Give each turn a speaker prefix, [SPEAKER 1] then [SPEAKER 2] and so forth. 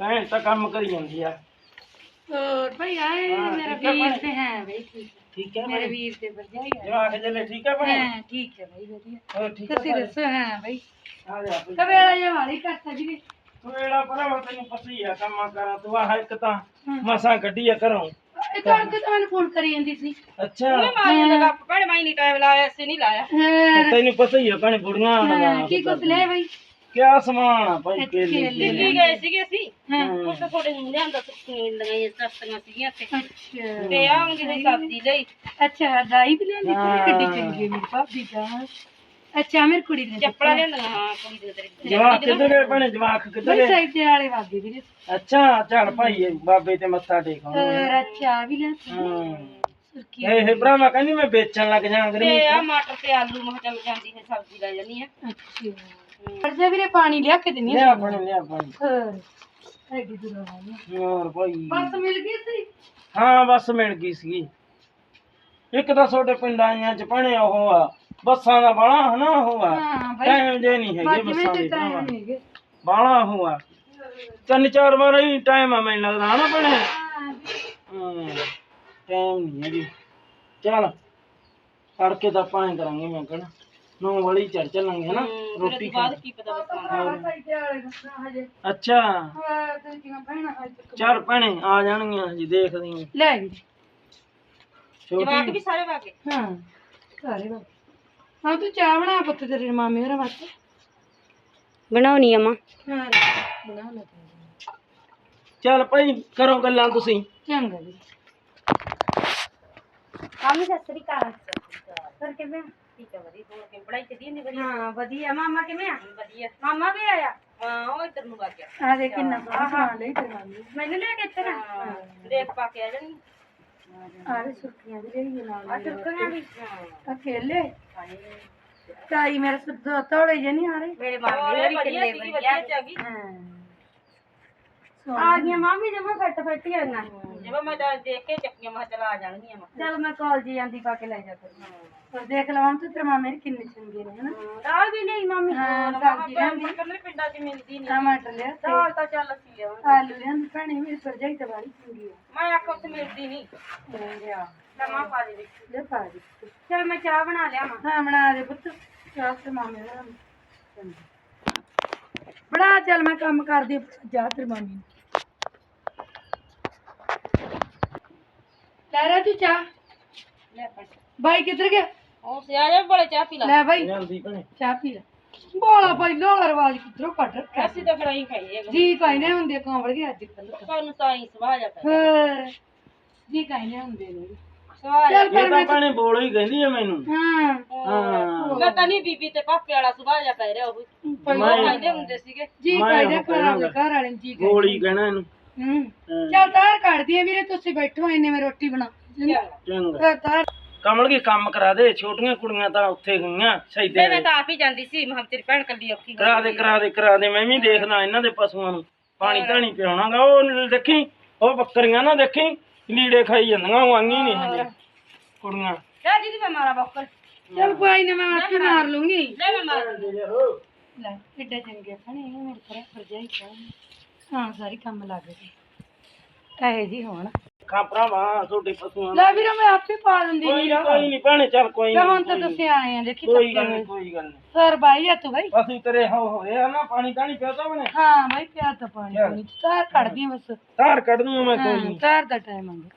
[SPEAKER 1] ਭੈਣ ਤਾਂ ਕੰਮ ਕਰੀ ਜਾਂਦੀ ਆ।
[SPEAKER 2] ਹੋਰ ਭਾਈ ਆਏ
[SPEAKER 1] ਹਾਂ,
[SPEAKER 2] ਮੇਰਾ
[SPEAKER 1] ਠੀਕ ਹੈ
[SPEAKER 2] ਵੀਰ। ਤੇ ਹੈ ਬਈ ਠੀਕ ਹੈ।
[SPEAKER 1] ਠੀਕ ਹੈ
[SPEAKER 2] ਮੇਰੇ ਵੀਰ ਤੇ ਭਰਜਾਈ ਹੈ
[SPEAKER 1] ਜਵਾਕ ਜਲੇ ਠੀਕ ਹੈ ਭੈਣੇ
[SPEAKER 2] ਹਾਂ ਠੀਕ ਹੈ ਭਾਈ ਵਧੀਆ।
[SPEAKER 1] ਹੋਰ ਠੀਕ ਹੈ
[SPEAKER 2] ਤੁਸੀਂ
[SPEAKER 1] ਭੈਣੇ?
[SPEAKER 2] ਦੱਸੋ ਹਾਂ ਭਾਈ
[SPEAKER 1] ਆ ਜਾ ਭਾਈ।
[SPEAKER 2] ਕਵੇਲਾ ਜਿਹਾ ਵਾਲੀ ਕਰਤਾ ਜੀ
[SPEAKER 1] ਵੇੜਾ ਭਰਾਵਾ ਤੈਨੂੰ ਹੀ ਆ ਕੰਮਾਂ ਕਰਾਂ ਤੂੰ। ਆਹ ਇੱਕ ਤਾਂ ਮਸਾਂ ਕੱਢੀ ਆ ਘਰੋਂ।
[SPEAKER 2] ਇਹ ਕਰਕੇ ਤਾਂ ਮੈਨੂੰ ਫੋਨ ਕਰੀ ਜਾਂਦੀ ਸੀ।
[SPEAKER 1] ਅੱਛਾ।
[SPEAKER 3] ਭੈਣੇ ਮੈਂ ਨਹੀਂ ਟਾਈਮ ਲਾਇਆ ਸੀ ਨਹੀਂ ਲਾਇਆ।
[SPEAKER 1] ਤੈਨੂੰ ਹੀ ਆ ਭੈਣੇ ਬੁੜੀਆਂ
[SPEAKER 2] ਹਾਂ, ਕੀ ਕੁਛ ਲੈ ਭਾਈ
[SPEAKER 1] ਕਿਆ ਸਮਾਨ ਆ ਭਾਈ
[SPEAKER 2] ਕੇਲੇ
[SPEAKER 3] ਦਿੱਲੀ ਗਏ ਸੀਗੇ ਅਸੀਂ।
[SPEAKER 2] ਹਾਂ।
[SPEAKER 3] ਉਹ ਤਾਂ ਥੋੜੇ ਲਿਆਂਦਾ ਸੁੱਕੀਆਂ ਲਗਾਈਆਂ ਸਸਤੀਆਂ ਸੀਗੀਆਂ ਤੇ
[SPEAKER 2] ਅੱਛਾ।
[SPEAKER 3] ਤੇ ਆਉਂਗੀ ਤੇ ਸਬਜ਼ੀ ਲਈ।
[SPEAKER 2] ਅੱਛਾ ਦਾਈ ਵੀ ਲੈਂਦੀ ਤੇ ਕਿੱਡੀ ਚੰਗੀ ਹੈ ਮੇਰੀ ਭਾਬੀ ਦਾ ਅੱਛਾ ਮੇਰੀ ਕੁੜੀ ਨੇ
[SPEAKER 3] ਚੱਪਲਾਂ ਲਿਆਂਦੀਆਂ ਹਾਂ ਕੁੜੀ ਦੇ ਤੇਰੇ
[SPEAKER 1] ਜਵਾਕ ਕਿੱਧਰ ਗਏ ਭੈਣੇ? ਜਵਾਕ ਕਿੱਧਰ ਗਏ?
[SPEAKER 2] ਸਾਈਡ ਵਾਲੇ ਵਾਗੇ ਵੀਰੇ
[SPEAKER 1] ਅੱਛਾ ਚੱਲ ਭਾਈ ਇਹ ਬਾਬੇ ਤੇ ਮੱਥਾ ਟੇਕ
[SPEAKER 2] ਹੋਰ ਅੱਛਾ ਵੀ ਲੈ
[SPEAKER 1] ਹਾਂ।
[SPEAKER 2] ਸੁਰਕੀ
[SPEAKER 1] ਇਹ ਭਰਾਵਾ ਕਹਿੰਦੀ ਮੈਂ ਵੇਚਣ ਲੱਗ ਜਾਂ
[SPEAKER 3] ਤੇ
[SPEAKER 1] ਗਰਮੀ
[SPEAKER 3] ਆ ਮਟਰ ਤੇ ਆਲੂ ਮੈਂ ਚੱਲ ਜਾਂਦੀ ਹੈ ਸਬਜ਼ੀ ਲੈ ਜਾਨੀ ਆ
[SPEAKER 2] ਅੱਛਾ। ਅਰਜਾ ਵੀਰੇ ਪਾਣੀ ਲਿਆ ਕੇ ਦਿੰਨੀ
[SPEAKER 1] ਲਿਆ ਭੈਣੇ ਲਿਆ ਭਾਈ
[SPEAKER 2] ਹੋਰ ਐਡੀ ਦੂਰੋਂ ਆਈ
[SPEAKER 1] ਹੋਰ ਭਾਈ।
[SPEAKER 2] ਬਸ ਮਿਲ ਗਈ ਸੀ?
[SPEAKER 1] ਹਾਂ ਬੱਸ ਮਿਲ ਗਈ ਸੀ ਇੱਕ ਤਾਂ ਤੁਹਾਡੇ ਪਿੰਡਾਂ ਆਈਆਂ ਚ ਭੈਣੇ ਉਹ ਆ ਬੱਸਾਂ ਦਾ ਬਾਲਾ ਹਨਾ ਉਹ ਆ। ਟਾਈਮ ਜੇ ਨਹੀਂ ਹੈਗੇ ਬੱਸਾਂ ਦੇ ਬਾਲਾ ਉਹ ਆ। ਤਿੰਨ ਚਾਰ ਵਾਰ ਹੀ ਟਾਈਮ ਆ ਮੈਨੂੰ ਲੱਗਦਾ ਹਨਾ
[SPEAKER 2] ਹਾਂ
[SPEAKER 1] ਟਾਈਮ ਨਹੀਂ ਹੈ ਜੀ ਚੱਲ ਤੜਕੇ ਤਾਂ ਐਂ ਕਰਾਂਗੇ ਮੈਂ ਕਹਣਾ ਨੌ ਵਾਲੀ ਚੜ ਚੱਲਾਂਗੇ ਹਨਾ ਰੋਟੀ ਖਾ
[SPEAKER 3] ਬਾਅਦ ਕੀ ਪਤਾ ਬੱਸਾਂ
[SPEAKER 2] ਸਾਈਡ ਵਾਲੇ ਦੱਸਣਾ ਹਜੇ।
[SPEAKER 1] ਅੱਛਾ।
[SPEAKER 2] ਹਾਂ ਤੇ ਕਿਵੇਂ ਭੈਣਾ ਅੱਜ ਤੱਕ
[SPEAKER 1] ਚੱਲ ਭੈਣੇ ਆ ਜਾਣਗੀਆਂ ਜੀ ਦੇਖਦੀ ਆਂ।
[SPEAKER 2] ਲੈ ਵੀ
[SPEAKER 3] ਜਵਾਕ
[SPEAKER 1] ਛੋਟੀ
[SPEAKER 3] ਵੀ ਸਾਰੇ ਵਾਗੇ
[SPEAKER 2] ਹਾਂ ਸਾਰੇ ਬਾਕੀ ਹਾਂ ਤੂੰ ਚਾਹ ਬਣਾ ਪੁੱਤ ਤੇਰੇ ਮਾਮੇ ਹੋਰਾਂ ਵਾਸਤੇ।
[SPEAKER 3] ਬਣਾਉਣੀ ਆ ਮਾਂ।
[SPEAKER 2] ਹਾਂ ਬਣਾ ਲੈ। ਤੂੰ।
[SPEAKER 1] ਚੱਲ ਭਾਈ ਕਰੋ ਗੱਲਾਂ ਤੁਸੀਂ।
[SPEAKER 2] ਚੰਗਾ ਜੀ।
[SPEAKER 3] ਕਾਮੀ ਸਤਿ ਸ੍ਰੀ ਅਕਾਲ। ਸਰ ਕਿਵੇਂ? ਠੀਕ ਹੈ ਵਧੀਆ ਤੂੰ ਕਿ ਪੜਾਈ ਚੱਲੀ ਨਹੀਂ ਵਧੀਆ?
[SPEAKER 2] ਹਾਂ ਵਧੀਆ। ਮਾਮਾ ਕਿਵੇਂ ਆ?
[SPEAKER 3] ਵਧੀਆ।
[SPEAKER 2] ਮਾਮਾ ਵੀ ਆਇਆ?
[SPEAKER 3] ਹਾਂ ਉਹ ਇੱਧਰ ਨੂੰ ਆ ਗਿਆ।
[SPEAKER 2] ਆ ਦੇ ਕਿੰਨਾ ਸੋਹਣਾ ਸਮਾਨ ਲਈ ਤੇਰੇ ਮਾਮੇ ਨੇ।
[SPEAKER 3] ਮੈਨੂੰ ਲੈ ਕੇ ਇੱਧਰ ਦੇਖ ਪਾ ਕੇ ਆ ਜਾਣੀ।
[SPEAKER 2] ਆ ਦੇ ਸੁਰਖੀਆਂ ਵੀ ਲਈ ਨਾਲ। ਆ
[SPEAKER 3] ਸੁੱਕੀਆਂ ਵੀ
[SPEAKER 2] ਆ ਕੇਲੇ ਤਾਈ ਮੇਰੇ ਸੁੱਧ ਤੋੜੇ ਜੇ ਨਹੀਂ ਆ ਰਹੇ
[SPEAKER 3] ਮੇਰੇ ਮਾਮੇ ਵੀ ਕਿੰਨੇ ਵਧੀਆ ਚ ਆ ਗਈ
[SPEAKER 2] ਆ ਗਈਆਂ ਮਾਮੀ ਜਮਾ ਫੱਟ ਫੱਟ ਹੀ ਆਈਆਂ
[SPEAKER 3] ਜਿਵੇਂ ਮੈਂ ਤਾਂ ਦੇਖ ਕੇ ਚੱਕੀਆਂ ਮੈਂ ਕਿਹਾ ਚਲ ਆ ਜਾਣਗੀਆਂ ਮੈਂ।
[SPEAKER 2] ਚਲ ਮੈਂ ਕਾਲਜ ਜਾਂਦੀ ਪਾ ਕੇ ਲੈ ਜਾ ਕਰ ਪਰ ਦੇਖ ਲਵਾਂ ਤੇ ਤੇਰੇ ਮਾਮੇ ਨੇ ਕਿੰਨੇ ਚੰਗੇ ਨੇ ਹਨਾ?
[SPEAKER 3] ਦਾਲ ਵੀ ਨਹੀਂ ਮਾਮੀ।
[SPEAKER 2] ਹਾਂ ਸਬਜ਼ੀ ਲਿਆਂਦੀ।
[SPEAKER 3] ਕਹਿੰਦੇ ਪਿੰਡਾਂ 'ਚ ਮਿਲਦੀ ਨਹੀਂ।
[SPEAKER 2] ਟਮਾਟਰ ਲਿਆ ਤੇ।
[SPEAKER 3] ਦਾਲ ਤਾਂ ਚੱਲ ਅਸੀਂ ਆ
[SPEAKER 2] ਆਲੂ ਲਿਆਂਦੀ ਭੈਣੇ ਮੇਰੀ ਭਰਜਾਈ ਤਾਂ ਬਾਰੀ ਚੰਗੀ ਆ।
[SPEAKER 3] ਮੈਂ ਆਖੋ ਉੱਥੇ ਮਿਲਦੀ ਨਹੀਂ।
[SPEAKER 2] ਲਿਆ
[SPEAKER 3] ਲਮਾ ਪਾ ਦੇ ਵਿੱਚ।
[SPEAKER 2] ਲੈ ਪਾ ਦੇ
[SPEAKER 3] ਚਲ ਮੈਂ ਚਾਹ ਬਣਾ ਲਿਆ ਮਾਂ
[SPEAKER 2] ਹਾਂ ਬਣਾ ਦੇ ਪੁੱਤ। ਚਾਹ ਤੇ ਮਾਮੇ ਦਾ ਬੜਾ ਚੱਲ ਮੈਂ ਕੰਮ ਕਰਦੀ ਆ, ਜਾ ਤੇਰੀ ਮਾਮੀ ਨੂੰ। ਲੈ ਰਾ ਤੂੰ ਚਾਹ।
[SPEAKER 3] ਲੈ ਪਾ
[SPEAKER 2] ਬਾਈ ਕਿੱਧਰ ਗਿਆ?
[SPEAKER 3] ਉਹ ਸਿਆ ਜਾ ਬੜੇ ਚਾਹ ਪੀ ਲਾ।
[SPEAKER 2] ਲੈ ਬਾਈ।
[SPEAKER 1] ਜਾਂਦੀ ਭੈਣੇ।
[SPEAKER 2] ਚਾਹ ਪੀ ਲੈ। ਬੋਲਾ ਭਾਈ ਲੋਲਾ ਰਵਾਜ ਕਿੱਧਰੋਂ ਕੱਢ ਰੱਖਿਆ?
[SPEAKER 3] ਅਸੀਂ ਤਾਂ ਫਿਰ ਆਈ ਖਾਈ ਹੈਗਾ।
[SPEAKER 2] ਜੀ ਕਹਿੰਦੇ ਹੁੰਦੇ ਕਾਂਵੜ ਗਿਆ ਅੱਜ ਕੱਲ
[SPEAKER 3] ਤੁਹਾਨੂੰ ਤਾਂ ਹੀ ਸੁਭਾਅ ਜਾ ਪੈ
[SPEAKER 2] ਹੋਰ ਜੀ ਕਹਿੰਦੇ ਹੁੰਦੇ ਨੇ।
[SPEAKER 3] ਸੁਭਾਅ
[SPEAKER 2] ਚੱਲ
[SPEAKER 1] ਇਹ
[SPEAKER 2] ਪਰ
[SPEAKER 1] ਤਾਂ
[SPEAKER 2] ਮੈਂ
[SPEAKER 1] ਭੈਣੇ ਬੋਲ ਹੀ ਕਹਿੰਦੀ ਆ ਮੈਨੂੰ।
[SPEAKER 2] ਹਾਂ।
[SPEAKER 1] ਹਾਂ।
[SPEAKER 3] ਮੈਂ ਤਾਂ ਨਹੀਂ ਬੀਬੀ ਤੇ ਪਾਪੇ ਵਾਲਾ ਸੁਭਾਅ ਜਾ ਪੈ ਰਿਹਾ ਉਹ
[SPEAKER 2] ਪਹਿਲਾਂ
[SPEAKER 3] ਉਹ ਕਹਿੰਦੇ ਹੁੰਦੇ ਸੀਗੇ।
[SPEAKER 2] ਜੀ ਕਹਿੰਦੇ ਘਰ ਵਾਲੇ ਘਰ ਵਾਲੇ ਨੂੰ ਜੀ
[SPEAKER 1] ਗੋਲੀ ਕਹਿਣਾ ਇਹਨੂੰ।
[SPEAKER 2] ਹੂੰ।
[SPEAKER 1] ਹਾਂ,
[SPEAKER 2] ਚੱਲ ਤਾਰ ਕੱਢਦੀ ਆ ਵੀਰੇ ਤੁਸੀਂ ਬੈਠੋ ਇੰਨੇ ਮੈਂ ਰੋਟੀ ਬਣਾ
[SPEAKER 1] ਚੰਗਾ।
[SPEAKER 2] ਫਿਰ ਤਾਰ
[SPEAKER 1] ਕਮਲ ਕੀ ਕੰਮ ਕਰਾ ਦੇ? ਛੋਟੀਆਂ ਕੁੜੀਆਂ ਤਾਂ ਉੱਥੇ ਗਈਆਂ ਸੈਦੇ
[SPEAKER 3] ਮੈਂ ਤਾਂ ਆਪ ਹੀ ਜਾਂਦੀ ਸੀ ਮੈਂ ਕਿਹਾ ਤੇਰੀ ਭੈਣ ਕੱਲੀ ਔਖੀ
[SPEAKER 1] ਕਰਾ ਦੇ ਕਰਾ ਦੇ ਕਰਾ ਦੇ ਮੈਂ ਵੀ ਦੇਖਦਾ ਇਹਨਾਂ ਦੇ ਪਸ਼ੂਆਂ ਨੂੰ। ਪਾਣੀ ਧਾਣੀ ਪਿਆਉਣਾਗਾ ਉਹ ਦੇਖੀ ਉਹ ਬੱਕਰੀਆਂ ਨਾ ਦੇਖੀ ਲੀੜੇ ਖਾਈ ਜਾਂਦੀਆਂ ਉਹ ਆਂਗੀ ਨਹੀਂ ਹਜੇ ਕੁੜੀਆਂ।
[SPEAKER 3] ਜਾ ਦੀਦੀ ਮੈਂ ਮਾਰਾ ਬੱਕਰ।
[SPEAKER 2] ਚੱਲ ਕੋਈ ਨਾ ਮੈਂ ਆਪੇ ਮਾਰ। ਲੂੰਗੀ।
[SPEAKER 3] ਲੈ ਮੈਂ ਮਾਰ।
[SPEAKER 2] ਲੈ। ਕਿੱਡੇ ਚੰਗੇ ਸਣੇ ਇਹ ਮੇਰੇ ਪਰ ਭਰਜਾਈ ਕੌਣ? ਹਾਂ ਸਾਰੀ ਕੰਮ ਲੱਗ ਗਈ ਕਹੇ ਜੀ ਹੁਣ।
[SPEAKER 1] ਖਾ ਭਰਾਵਾ ਤੁਹਾਡੇ ਪਸ਼ੂਆਂ ਨੂੰ
[SPEAKER 2] ਲੈ ਵੀਰੇ ਮੈਂ ਆਪੇ ਪਾ ਦਿੰਦੀ
[SPEAKER 1] ਕੋਈ
[SPEAKER 2] ਵੀਰਾ।
[SPEAKER 1] ਕੋਈ ਨਹੀਂ ਭੈਣੇ ਚੱਲ ਕੋਈ
[SPEAKER 2] ਤੇ ਹੁਣ
[SPEAKER 1] ਨਹੀਂ
[SPEAKER 2] ਤਾਂ ਤੁਸੀਂ ਆਏ ਆ ਦੇਖੀ
[SPEAKER 1] ਕੋਈ ਗੱਲ ਨਹੀਂ ਕੋਈ ਗੱਲ ਨਹੀਂ
[SPEAKER 2] ਸਰ ਬਾਈ ਆ ਤੂੰ ਬਾਈ?
[SPEAKER 1] ਅਸੀਂ ਤੇਰੇ ਹੋ ਹੋਏ ਆ ਨਾ ਪਾਣੀ ਧਾਣੀ ਪਿਆਤਾ ਬਣੇ
[SPEAKER 2] ਹਾਂ ਬਾਈ ਪਿਆ ਤਾਂ ਪਾਣੀ ਪੂਣੀ ਤਾਰ ਕੱਢਦੀ ਆ ਬਸ।
[SPEAKER 1] ਧਾਰ ਕੱਢ ਦੂੰ ਮੈਂ ਕੋਈ ਨਹੀਂ
[SPEAKER 2] ਤਾਰ ਦਾ ਟਾਈਮ ਆਂਦਾ